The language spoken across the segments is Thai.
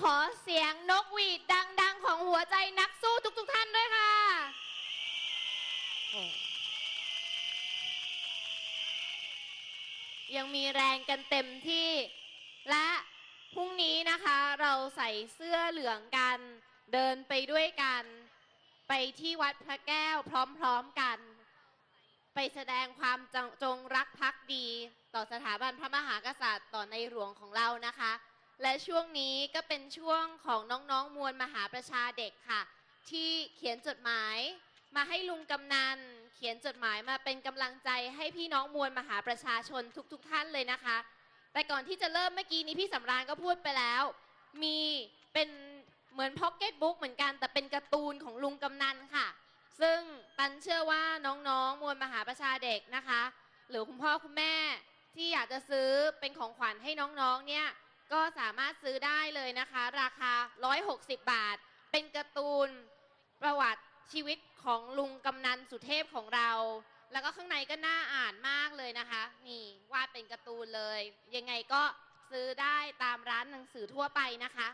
ขอเสียงนกหวีดดัง ๆ ของหัวใจนักสู้ทุก ๆ ท่านด้วยค่ะยังมีแรงกันเต็มที่ และพรุ่งนี้นะคะเราใส่เสื้อเหลืองกัน เดินไปด้วยกัน ไปที่วัดพระแก้วพร้อมๆกัน ไปแสดงความจงจงรักภักดี ต่อสถาบันพระมหากษัตริย์ต่อในหลวงของเรานะคะ และช่วงนี้ก็เป็นช่วงของน้องๆมวลมหาประชาเด็กค่ะ ที่เขียนจดหมาย มาให้ลุงกำนัน เขียนจดหมายมาเป็นกำลังใจให้พี่น้องมวลมหาประชาชนทุกๆทท่านเลยนะคะ แต่ก่อนที่จะเริ่มเมื่อกี้นี้พี่สำราญก็พูดไปแล้ว มีเป็นเหมือนพ็อกเก็ตบุ๊กเหมือนกัน แต่เป็นการ์ตูนของลุงกำนันค่ะ ซึ่งปันเชื่อว่าน้องๆมวลมหาประชาเด็กนะคะ หรือคุณพ่อคุณแม่ที่อยากจะซื้อเป็นของขวัญให้น้องๆเนี่ย ก็สามารถซื้อได้เลยนะคะ ราคา 160 บาท เป็นการ์ตูนประวัติชีวิตของลุงกำนันสุเทพของเรา แล้วก็ข้างในก็น่าอ่านมากเลยนะคะ นี่วาดเป็นการ์ตูนเลย ยังไงก็ซื้อได้ตามร้านหนังสือทั่วไปนะคะ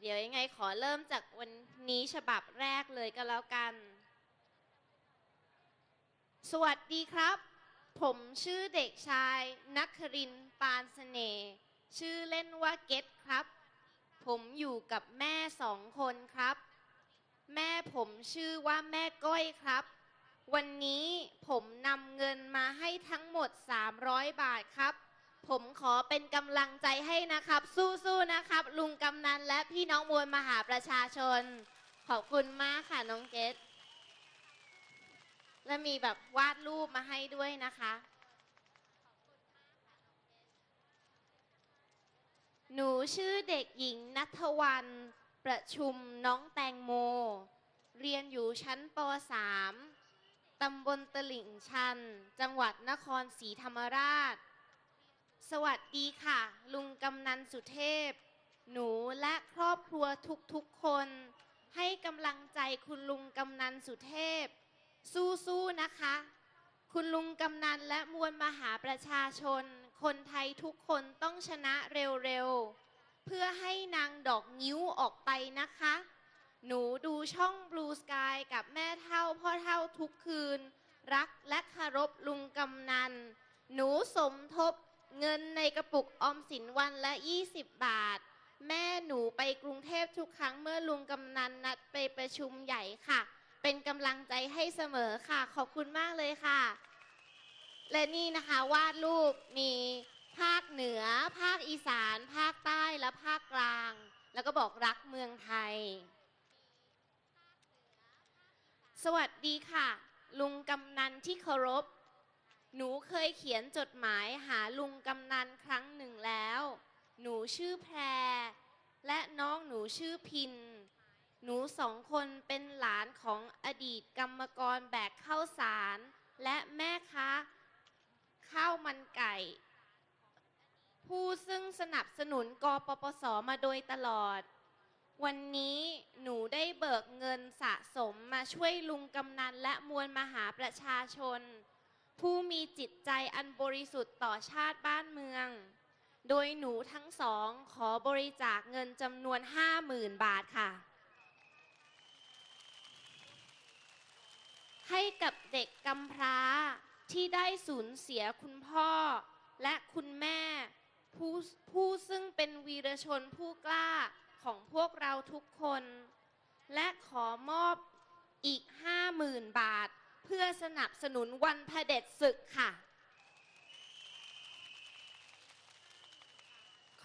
เดี๋ยวยังไงขอเริ่มจากวันนี้ฉบับแรกเลยก็แล้วกัน สวัสดีครับ ผมชื่อเด็กชายนักครินปานเสน่ห์ชื่อเล่นว่าเกตครับ ผมอยู่กับแม่สองคนครับ แม่ผมชื่อว่าแม่ก้อยครับ วันนี้ผมนำเงินมาให้ทั้งหมด 300 บาทครับ ผมขอเป็นกำลังใจให้นะครับ สู้ๆนะครับ ลุงกำนันและพี่น้องมวลมหาประชาชน ขอบคุณมากค่ะน้องเกต และมีแบบวาดรูปมาให้ด้วยนะคะ หนูชื่อเด็กหญิงนัทวันประชุมน้องแตงโม เรียนอยู่ชั้นป .3 ตำบลตลิ่งชัน จังหวัดนครศรีธรรมราช สวัสดีค่ะ ลุงกำนันสุเทพ หนูและครอบครัวทุกๆคน ให้กำลังใจคุณลุงกำนันสุเทพ สู้ๆนะคะ คุณลุงกำนันและมวลมหาประชาชน คนไทยทุกคนต้องชนะเร็วๆ เพื่อให้นางดอกนิ้วออกไปนะคะ หนูดูช่อง Blue Sky กับแม่เท่าพ่อเท่าทุกคืน รักและคารพลุงกำนัน หนูสมทบเงินในกระปุกออมสินวันละ 20 บาท แม่หนูไปกรุงเทพทุกครั้งเมื่อลุงกำนันนัดไปประชุมใหญ่ค่ะ เป็นกำลังใจให้เสมอค่ะ ขอบคุณมากเลยค่ะ และนี่นะคะวาดรูปมีภาคเหนือ ภาคอีสาน ภาคใต้และภาคกลาง แล้วก็บอกรักเมืองไทย สวัสดีค่ะ ลุงกำนันที่เคารพ หนูเคยเขียนจดหมายหาลุงกำนันครั้งหนึ่งแล้ว หนูชื่อแพร และน้องหนูชื่อพิน หนูสองคนเป็นหลานของอดีตกรรมกรแบกข้าวสาร และแม่ค้าข้าวมันไก่ ผู้ซึ่งสนับสนุนกปปสมาโดยตลอด วันนี้หนูได้เบิกเงินสะสมมาช่วยลุงกำนันและมวลมหาประชาชน ผู้มีจิตใจอันบริสุทธิ์ต่อชาติบ้านเมือง โดยหนูทั้งสองขอบริจาคเงินจำนวน 50,000 บาทค่ะ ให้กับเด็กกำพร้าที่ได้สูญเสียคุณพ่อ และคุณแม่ผู้ผู้ซึ่งเป็นวีรชนผู้กล้าของพวกเราทุกคน และขอมอบอีก50,000บาท เพื่อสนับสนุนวันพเผด็จศึกค่ะ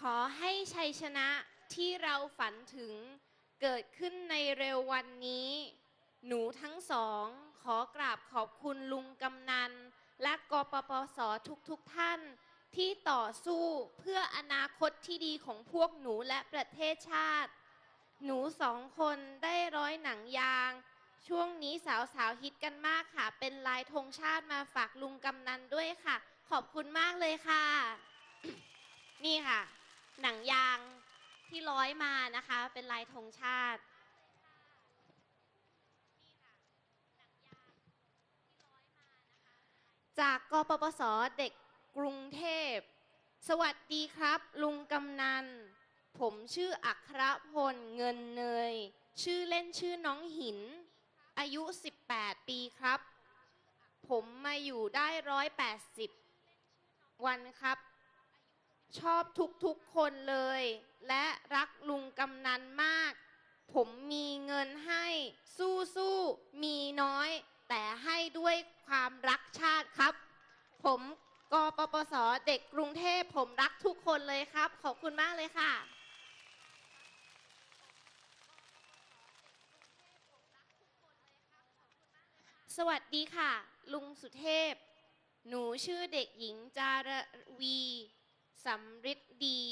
ขอให้ชัยชนะที่เราฝันถึงเกิดขึ้นในเร็ววันนี้ หนูทั้งสอง ขอกราบขอบคุณลุงกำนัน และกปปสทุกๆทท่านที่ต่อสู้เพื่ออนาคตที่ดีของพวกหนูและประเทศชาติ หนูสองคนได้ร้อยหนังยาง ช่วงนี้สาวๆฮิตกันมากค่ะ เป็นลายธงชาติมาฝากลุงกำนันด้วยค่ะ ขอบคุณมากเลยค่ะ นี่ค่ะ หนังยางที่ร้อยมานะคะ เป็นลายธงชาติ จากกปปสเด็กกรุงเทพ สวัสดีครับ ลุงกำนัน ผมชื่ออัครพลเงินเนย ชื่อเล่นชื่อน้องหิน อายุ 18 ปีครับ ผมมาอยู่ได้ร้อยแปดสิบวันครับ ชอบทุกๆคนเลย และรักลุงกำนันมาก ผมมีเงินให้สู้สู้ๆมีน้อย แต่ให้ด้วย ความรักชาติครับ ผมกปปสเด็กกรุงเทพผมรักทุกคนเลยครับ ขอบคุณมากเลยค่ะ สวัสดีค่ะ ลุงสุเทพ หนูชื่อเด็กหญิงจารวีสำริดดี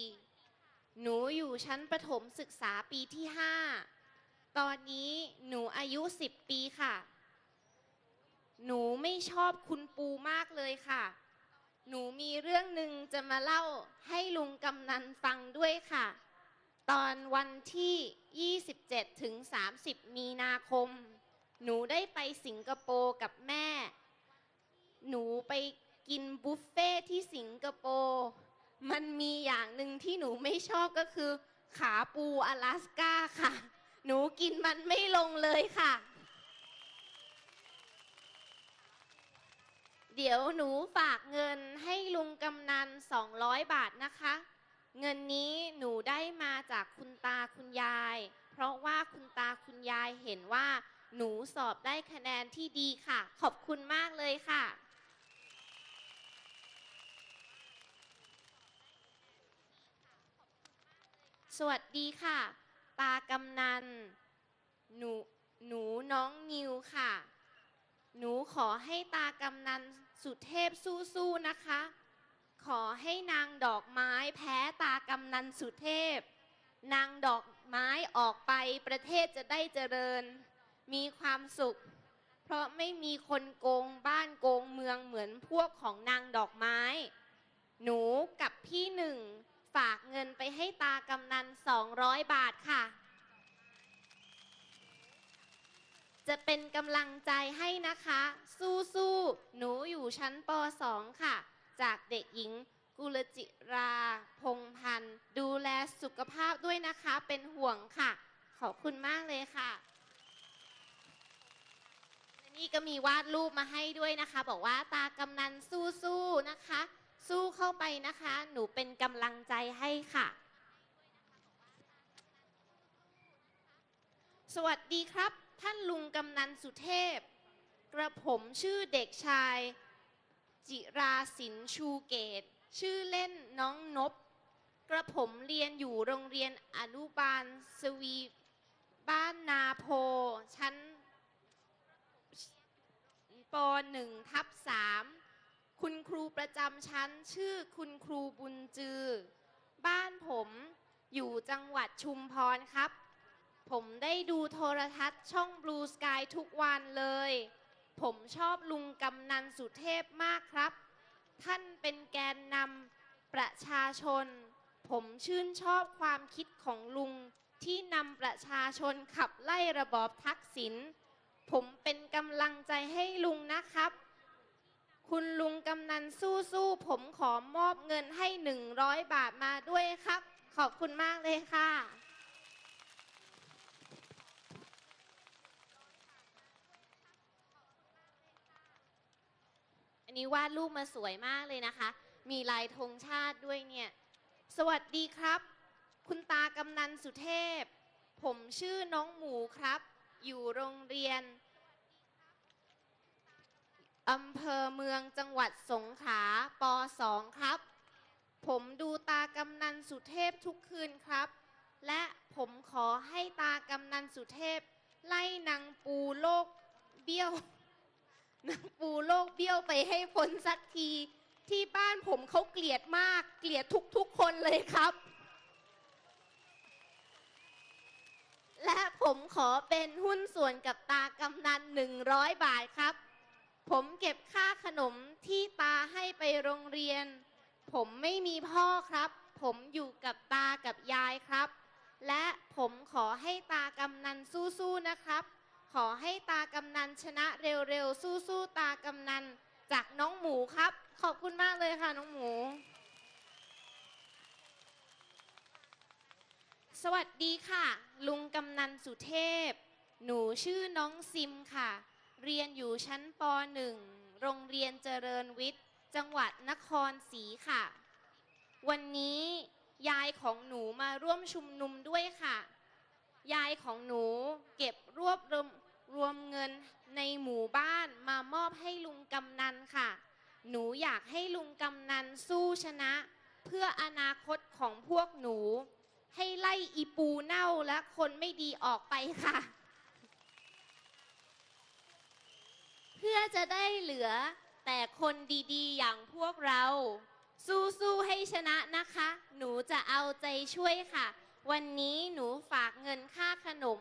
หนูอยู่ชั้นประถมศึกษาปีที่ 5 ตอนนี้หนูอายุ 10 ปีค่ะ หนูไม่ชอบคุณปูมากเลยค่ะ หนูมีเรื่องหนึ่งจะมาเล่าให้ลุงกำนันฟังด้วยค่ะ ตอนวันที่ 27 ถึง 30 มีนาคม หนูได้ไปสิงคโปร์กับแม่ หนูไปกินบุฟเฟ่ที่สิงคโปร์มันมีอย่างหนึ่งที่หนูไม่ชอบก็คือ ขาปูอลาสก้าค่ะ หนูกินมันไม่ลงเลยค่ะ เดี๋ยวหนูฝากเงินให้ลุงกำนัน200บาทนะคะ เงินนี้หนูได้มาจากคุณตาคุณยาย เพราะว่าคุณตาคุณยายเห็นว่า หนูสอบได้คะแนนที่ดีค่ะ ขอบคุณมากเลยค่ะ สวัสดีค่ะ ตากำนัน หนูหนูน้องนิวค่ะ หนูขอให้ตากำนัน สุเทพสู้ๆนะคะ ขอให้นางดอกไม้แพ้ตากำนันสุเทพ นางดอกไม้ออกไปประเทศจะได้เจริญ มีความสุข เพราะไม่มีคนโกงบ้านโกงเมืองเหมือนพวกของนางดอกไม้ หนูกับพี่หนึ่ง ฝากเงินไปให้ตากำนัน200บาทค่ะ จะเป็นกำลังใจให้นะคะ สู้ๆ หนูอยู่ชั้นป .2 ค่ะ จากเด็กหญิงกุลจิราพงพันธ์ ดูแลสุขภาพด้วยนะคะ เป็นห่วงค่ะ ขอบคุณมากเลยค่ะและนี่ก็มีวาดรูปมาให้ด้วยนะคะ บอกว่าตากำนันสู้ๆ นะคะ สู้เข้าไปนะคะ หนูเป็นกำลังใจให้ค่ะสวัสดีครับ ท่านลุงกำนันสุเทพ กระผมชื่อเด็กชาย จิราศินชูเกต ชื่อเล่นน้องนบ กระผมเรียนอยู่โรงเรียนอนุบาลสวีบ้านนาโพ ชั้นป .1 ทับ3คุณครูประจำชั้นชื่อคุณครูบุญจือ บ้านผมอยู่จังหวัดชุมพรครับ ผมได้ดูโทรทัศน์ช่อง Blue Sky ทุกวันเลย ผมชอบลุงกำนันสุเทพมากครับ ท่านเป็นแกนนำประชาชน ผมชื่นชอบความคิดของลุงที่นำประชาชนขับไล่ระบอบทักษิณ ผมเป็นกำลังใจให้ลุงนะครับ คุณลุงกำนันสู้ๆผมขอมอบเงินให้ 100 บาทมาด้วยครับ ขอบคุณมากเลยค่ะ อั นี้วาดรูปมาสวยมากเลยนะคะ มีลายธงชาติด้วยเนี่ย สวัสดีครับ คุณตากำนันสุเทพ ผมชื่อน้องหมูครับ อยู่โรงเรียนอำเภอเมืองจังหวัดสงขลาป .2 ครับ ผมดูตากำนันสุเทพทุกคืนครับ และผมขอให้ตากำนันสุเทพ ไล่นางปูโลกเบี้ยว ปูโลกเบี้ยวไปให้พ้นสักที ที่บ้านผมเขาเกลียดมาก เกลียดทุกๆคนเลยครับ และผมขอเป็นหุ้นส่วนกับตากำนัน100บาทครับ ผมเก็บค่าขนมที่ตาให้ไปโรงเรียน ผมไม่มีพ่อครับ ผมอยู่กับตากับยายครับ และผมขอให้ตากำนันสู้ๆนะครับ ขอให้ตากำนันชนะเร็วๆ สู้ๆ ตากำนันจากน้องหมูครับ ขอบคุณมากเลยค่ะน้องหมู สวัสดีค่ะ ลุงกำนันสุเทพ หนูชื่อน้องซิมค่ะ เรียนอยู่ชั้นป .1 โรงเรียนเจริญวิทย์ จังหวัดนครศรีค่ะ วันนี้ยายของหนูมาร่วมชุมนุมด้วยค่ะ ยายของหนูเก็บรวบรวมรวมเงินในหมู่บ้านมามอบให้ลุงกำนันค่ะ หนูอยากให้ลุงกำนันสู้ชนะ เพื่ออนาคตของพวกหนู ให้ไล่อีปูเน่าและคนไม่ดีออกไปค่ะ เพื่อจะได้เหลือแต่คนดีๆ อย่างพวกเรา สู้ๆให้ชนะนะคะ หนูจะเอาใจช่วยค่ะ วันนี้หนูฝากเงินค่าขนม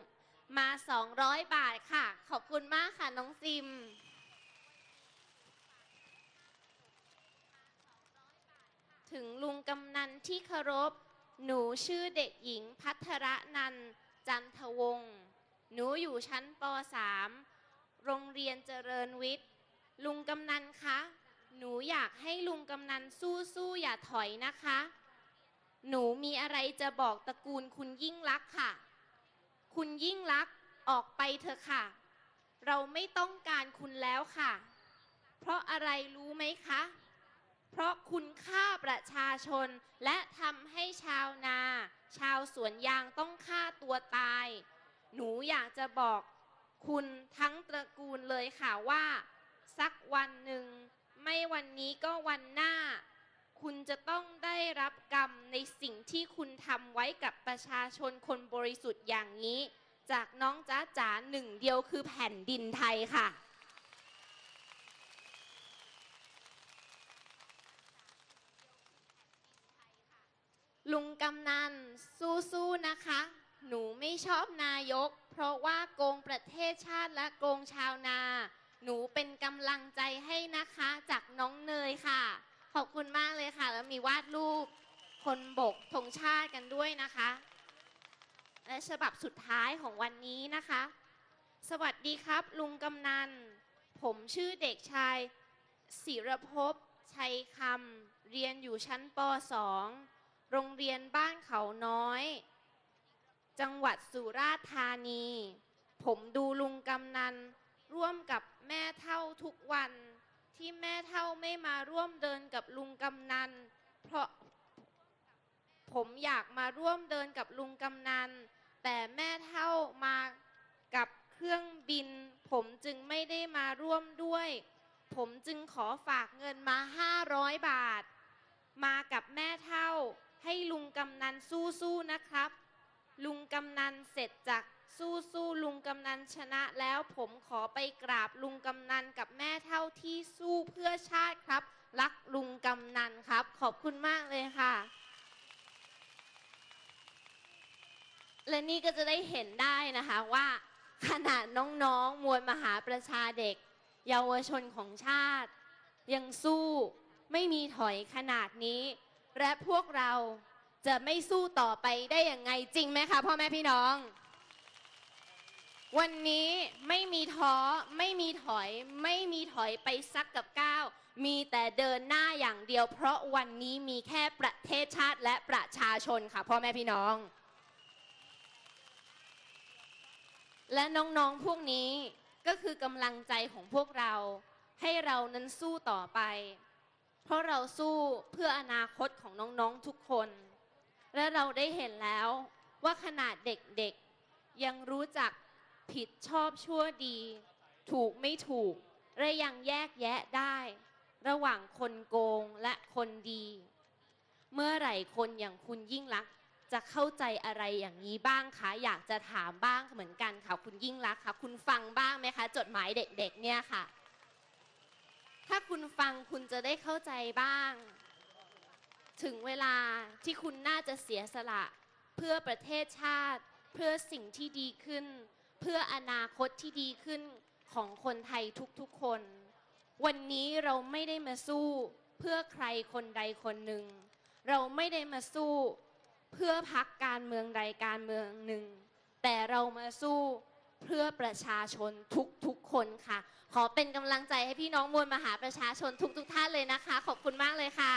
มา 200 บาทค่ะ ขอบคุณมากค่ะ น้องซิม ถึงลุงกำนันที่เคารพ หนูชื่อเด็กหญิงพัทรนันจันทวงศ์หนูอยู่ชั้นป .3 โรงเรียนเจริญวิทย์ ลุงกำนันคะ หนูอยากให้ลุงกำนันสู้ๆ อย่าถอยนะคะ หนูมีอะไรจะบอกตระกูลคุณยิ่งลักษ์ค่ะ คุณยิ่งลักษ์ออกไปเถอะค่ะ เราไม่ต้องการคุณแล้วค่ะ เพราะอะไรรู้ไหมคะ เพราะคุณฆ่าประชาชนและทำให้ชาวนา ชาวสวนยางต้องฆ่าตัวตาย หนูอยากจะบอกคุณทั้งตระกูลเลยค่ะว่า สักวันหนึ่ง ไม่วันนี้ก็วันหน้า คุณจะต้องได้รับกรรมในสิ่งที่คุณทำไว้กับประชาชนคนบริสุทธิ์อย่างนี้ จากน้องจ้าจ๋าหนึ่งเดียวคือแผ่นดินไทยค่ะ ลุงกำนันสู้ๆนะคะ หนูไม่ชอบนายก เพราะว่าโกงประเทศชาติและโกงชาวนา หนูเป็นกำลังใจให้นะคะจากน้องเนยค่ะ ขอบคุณมากเลยค่ะ แล้วมีวาดรูป คนบกธงชาติกันด้วยนะคะ และฉบับสุดท้ายของวันนี้นะคะ สวัสดีครับ ลุงกำนัน ผมชื่อเด็กชายศิรภพชัยคำเรียนอยู่ชั้นป .2 โรงเรียนบ้านเขาน้อย จังหวัดสุราษฎร์ธานี ผมดูลุงกำนันร่วมกับแม่เท่าทุกวันที่แม่เท่าไม่มาร่วมเดินกับลุงกำนัน เพราะ ผมอยากมาร่วมเดินกับลุงกำนัน แต่แม่เท่ามากับเครื่องบิน ผมจึงไม่ได้มาร่วมด้วย ผมจึงขอฝากเงินมา 500 บาท มากับแม่เท่า ให้ลุงกำนันสู้ๆนะครับ ลุงกำนันเสร็จจากสู้ๆลุงกำนันชนะแล้วผมขอไปกราบลุงกำนันกับแม่เท่าที่สู้เพื่อชาติครับ รักลุงกำนันครับ ขอบคุณมากเลยค่ะ และนี่ก็จะได้เห็นได้นะคะว่าขนาดน้องๆ มวลมหาประชาเด็ก เยาวชนของชาติ ยังสู้ไม่มีถอยขนาดนี้ และพวกเราจะไม่สู้ต่อไปได้อย่างไงจริงไหมคะพ่อแม่พี่น้อง วันนี้ไม่มีท้อไม่มีถอย ไม่มีถอยไปสักกับก้าวมีแต่เดินหน้าอย่างเดียว เพราะวันนี้มีแค่ประเทศชาติและประชาชนค่ะพ่อแม่พี่น้อง และน้องๆพวกนี้ก็คือกำลังใจของพวกเรา ให้เรานั้นสู้ต่อไป เพราะเราสู้เพื่ออนาคตของน้องๆทุกคน และเราได้เห็นแล้วว่าขนาดเด็กๆ ยังรู้จักผิดชอบชั่วดี ถูกไม่ถูก และยังแยกแยะได้ ระหว่างคนโกงและคนดี เมื่อไหร่คนอย่างคุณยิ่งลักษ จะเข้าใจอะไรอย่างนี้บ้างคะอยากจะถามบ้างเหมือนกันค่ะคุณยิ่งรักษณ์ค่ะ คุณฟังบ้างไหมคะ จดหมายเด็กๆเนี่ยค่ะ ถ้าคุณฟังคุณจะได้เข้าใจบ้าง ถึงเวลาที่คุณน่าจะเสียสละ เพื่อประเทศชาติ เพื่อสิ่งที่ดีขึ้น เพื่ออนาคตที่ดีขึ้นของคนไทยทุกๆคน วันนี้เราไม่ได้มาสู้ เพื่อใครคนใดคนหนึ่ง เราไม่ได้มาสู้ เพื่อพักการเมืองใดการเมืองหนึ่ง แต่เรามาสู้เพื่อประชาชนทุกๆคนค่ะ ขอเป็นกำลังใจให้พี่น้องมวลมหาประชาชนทุกๆท่านเลยนะคะ ขอบคุณมากเลยค่ะ